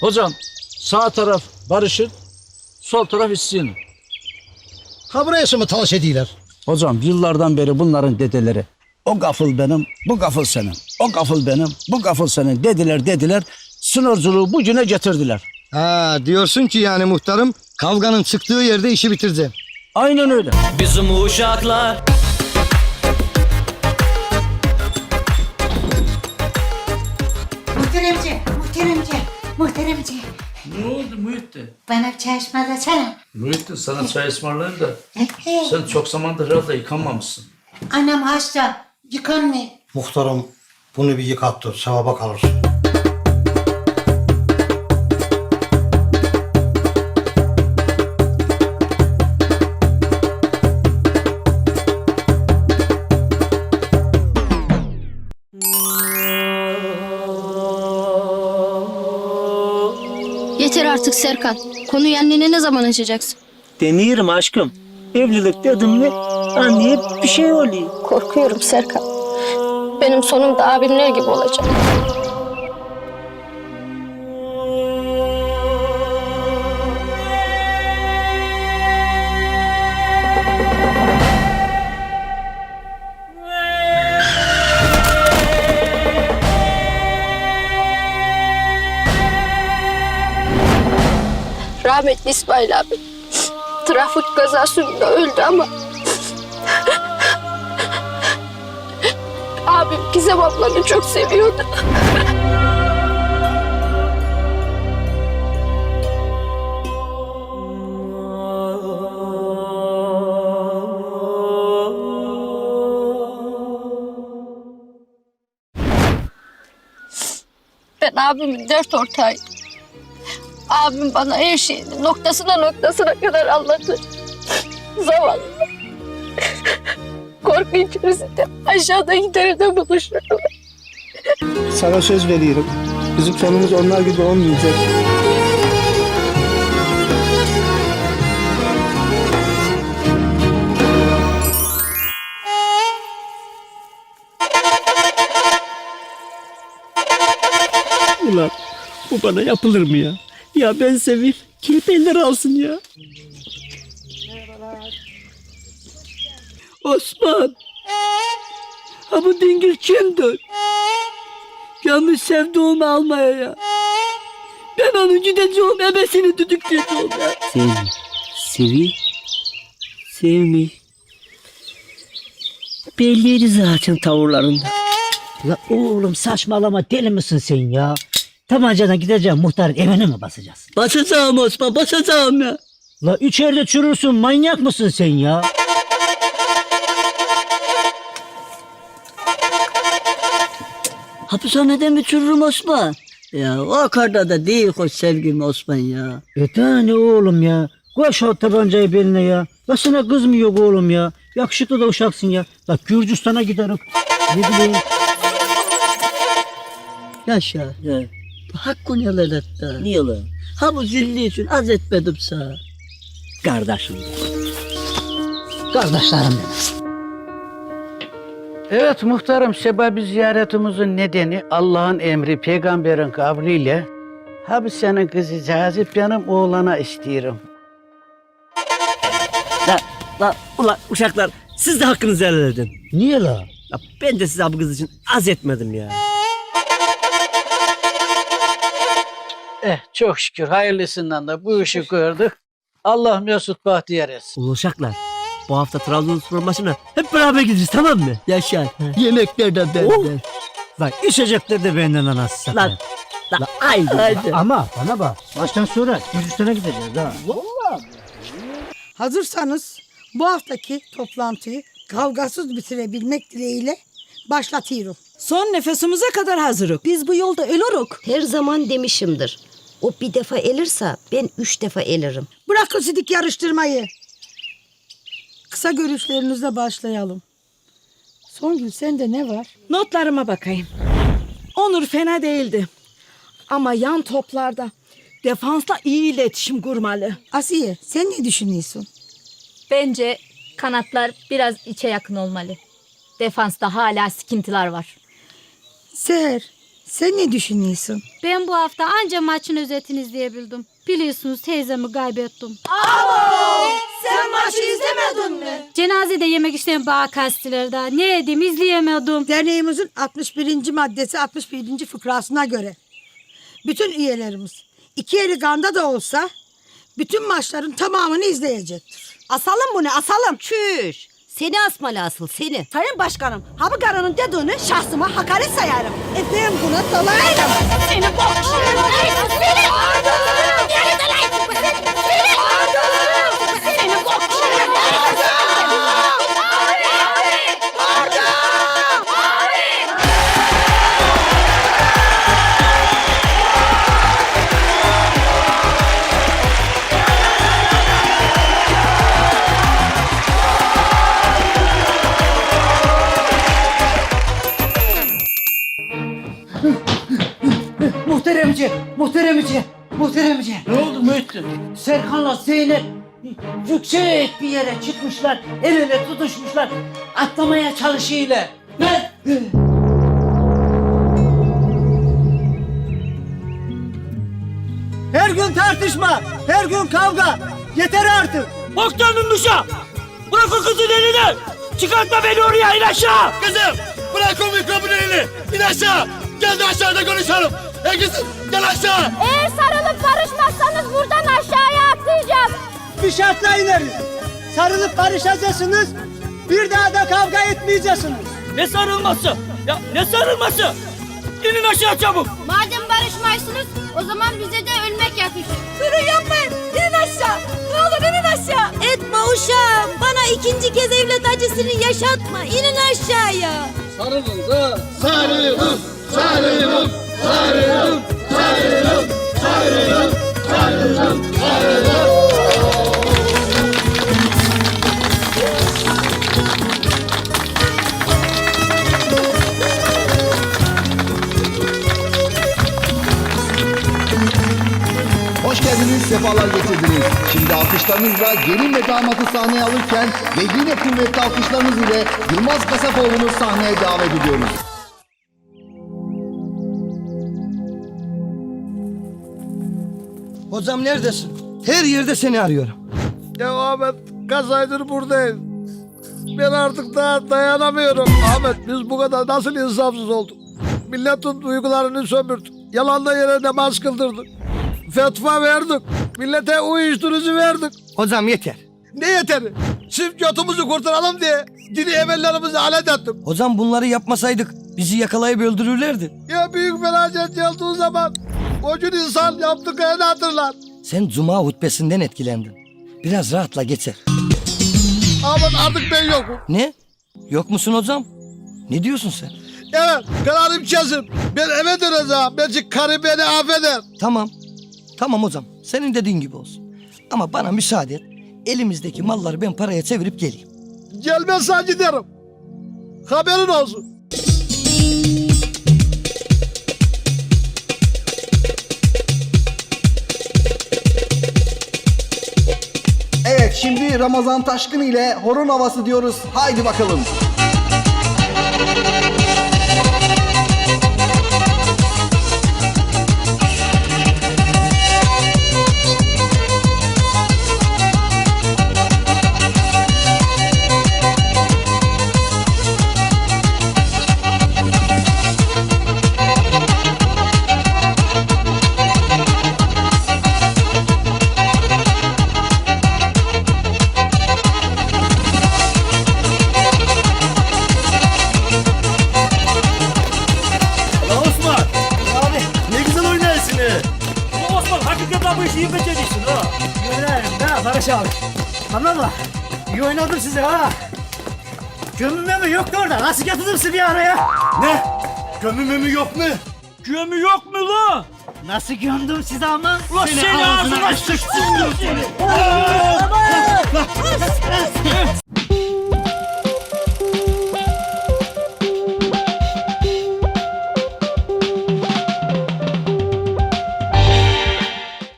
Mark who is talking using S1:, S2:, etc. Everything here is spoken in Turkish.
S1: Hocam sağ taraf Barış'ın, sol taraf İstin'in.
S2: Ha buraya mı talaş ediyorlar?
S1: Hocam yıllardan beri bunların dedeleri. O gafıl benim, bu gafıl senin. O gafıl benim, bu gafıl senin dediler dediler. Sınırcılığı bugüne getirdiler.
S2: Ha diyorsun ki yani muhtarım kavganın çıktığı yerde işi bitireceğim.
S1: Aynen öyle.
S3: Bizim uşaklar
S4: Muhteremci, muhteremci, muhteremci.
S1: Ne oldu Muhittin?
S4: Bana bir çay ısmarlasana.
S1: Muhittin sana çay ısmarlayayım da sen çok zamandır herhalde yıkanmamışsın.
S4: Anam hasta, yıkanmıyor.
S2: Muhtarım bunu bir yıkattır sevaba kalır.
S5: Yeter artık Serkan. Konuyu annene ne zaman açacaksın?
S6: Deniyorum aşkım. Evlilik dedim mi anneye bir şey oluyor.
S5: Korkuyorum Serkan. Benim sonum da abimler gibi olacak. Rahmetli İsmail abi trafik kazasında öldü ama abim Gizem ablanı çok seviyordu. Ben abimin dert ortağıydım. Abim bana her şeyini noktasına noktasına kadar anlattı. Zavallı. Korku içerisinde aşağıdaki derede buluşurdular.
S6: Sana söz veriyorum. Bizim sonumuz onlar gibi olmayacak. Ulan bu bana yapılır mı ya? Ya ben Sevil. Kilip eller alsın ya. Osman. Ha bu dingil kimdir? Yanlış sevduğumu almaya ya. Ben onu gideceğim ebesini düdükleyeceğim ya. Sev, sevi, sevmi. Belliydi zaten tavırlarında.
S7: La oğlum saçmalama deli misin sen ya? Tabancadan gideceğim muhtarın evine mi basacağız?
S6: Basacağım Osman basacağım ya.
S7: La içeride çürürsün manyak mısın sen ya?
S6: Hapishanede mi çürürüm Osman? Ya o kadar da değil hoş sevgim Osman ya.
S7: E daha ne oğlum ya? Koş o tabancayı beline ya. La sana kız mı yok oğlum ya? Yakışıklı da uşaksın ya. La Gürcistan'a giderim. Ne bileyim.
S6: Yaşa. Ya. Hakkını helal et de. Niye lan? Ha bu zilli için az etmedim sana.
S7: Kardeşim. Kardeşlerim benim.
S8: Evet muhtarım sebebi ziyaretimizin nedeni Allah'ın emri peygamberin kavliyle Habi senin kızı cazip benim oğlana istiyorum.
S6: La, la, ulan uşaklar siz de hakkınızı helal edin.
S7: Niye la?
S6: Ya ben de size bu kız için az etmedim ya.
S8: Eh çok şükür hayırlısından da bu işi gördük. Allah mesut bahtiyar etsin.
S6: Ulan uşaklar bu hafta Trabzonspor maçına hep beraber gideceğiz tamam mı? Yaşa. Yemeklerden benden.
S7: Bak içecekler de benden anası satayım.
S6: Lan. Lan haydi. haydi.
S7: Ama bana bak. Baştan sonra Gürcistan'a gideceğiz ha.
S9: Hazırsanız bu haftaki toplantıyı kavgasız bitirebilmek dileğiyle başlatıyorum.
S10: Son nefesimize kadar hazırız. Biz bu yolda ölürük.
S11: Her zaman demişimdir. O bir defa elirse ben üç defa elirim.
S9: Bırakın sidik yarıştırmayı. Kısa görüşlerinizle başlayalım. Songül sende ne var?
S10: Notlarıma bakayım. Onur fena değildi. Ama yan toplarda defansla iyi iletişim kurmalı.
S9: Asiye sen ne düşünüyorsun?
S5: Bence kanatlar biraz içe yakın olmalı. Defansta hala sıkıntılar var.
S9: Seher Sen ne düşünüyorsun?
S5: Ben bu hafta anca maçın özetini izleyebildim. Biliyorsunuz teyzemi kaybettim.
S9: Sen maçı izlemedin mi?
S5: Cenazede yemek işleyen bağ kastiler daha. Ne edeyim izleyemedim.
S9: Derneğimizin 61. maddesi 61. fıkrasına göre bütün üyelerimiz iki eli ganda da olsa bütün maçların tamamını izleyecektir.
S11: Asalım bunu asalım. Çüş. Seni asmalı asıl seni.
S10: Sayın Başkanım, ha bu karının dediğini şahsıma hakaret sayarım.
S9: E ben buna dalayırım.
S5: Seni bokçuyorum.
S7: Muhteremci, muhteremci.
S6: Ne oldu Muhittin?
S7: Serkan'la Zeynep yüksek bir yere çıkmışlar. El ele tutuşmuşlar. Atlamaya çalışıyla. Ben... Her gün tartışma, her gün kavga. Yeter artık.
S6: Boktanın duşa! Bırak o kızın elini! Çıkartma beni oraya in aşağı!
S2: Kızım aşağı. Gel de aşağıda konuşalım. Kızım gel aşağı.
S5: Eğer sarılıp barışmazsanız buradan aşağıya atlayacağız.
S7: Bir şartla inerim. Sarılıp barışacaksınız. Bir daha da kavga etmeyeceksiniz.
S6: Ne sarılması? Ya ne sarılması? İnin aşağı çabuk!
S5: Madem barışmazsınız o zaman bize de ölmek yakışır.
S10: Durun yapmayın.
S11: Uşağım. Bana ikinci kez evlat acısını yaşatma. İnin aşağıya.
S2: Sarılın, sarılın, sarılın, sarılın, sarılın, sarılın, sarılın.
S12: Alkışlarınızla gelin ve damatı sahneye alırken ve yine kuvvetli alkışlarınız ile Yılmaz Kasapoğlu'nu sahneye davet ediyoruz.
S2: Hocam neredesin? Her yerde seni arıyorum.
S13: Ya Ahmet kaç aydır buradayım. Ben artık daha dayanamıyorum. Ahmet biz bu kadar nasıl insafsız olduk? Milletin duygularını sömürdük. Yalanla yere namaz kıldırdık. Fetva verdik. Millete uyuşturucu verdik.
S2: Hocam yeter.
S13: Ne yeteri? Sırf götümüzü kurtaralım diye dini emellerimizi alet ettik.
S2: Hocam bunları yapmasaydık bizi yakalayıp öldürürlerdi.
S13: Ya büyük felaket geldiği zaman o gün insan yaptıklarını hatırlar.
S2: Sen cuma hutbesinden etkilendin. Biraz rahatla geçer.
S13: Ahmet artık ben yokum.
S2: Ne? Yok musun hocam? Ne diyorsun sen?
S13: Evet kararım kesin. Ben eve döneceğim. Belki karı beni affeder.
S2: Tamam. Tamam hocam. Senin dediğin gibi olsun. Ama bana müsaade et. Elimizdeki malları ben paraya çevirip geleyim.
S13: Gelmezsen giderim. Haberin olsun.
S12: Evet, şimdi Ramazan Taşkın ile horon havası diyoruz. Haydi bakalım.
S6: İyi becerirsin ha!
S7: Oynarım da Barış abi. Tamam mı? İyi oynadım size ha. Gömülme mi yoktu orada? Nasıl getirdim bir araya?
S6: Ne? Gömümü mü yok mu? Gömü yok mu lan?
S7: Nasıl gömdüm sizi ama?
S6: Ulan seni ağzına sıçtım seni!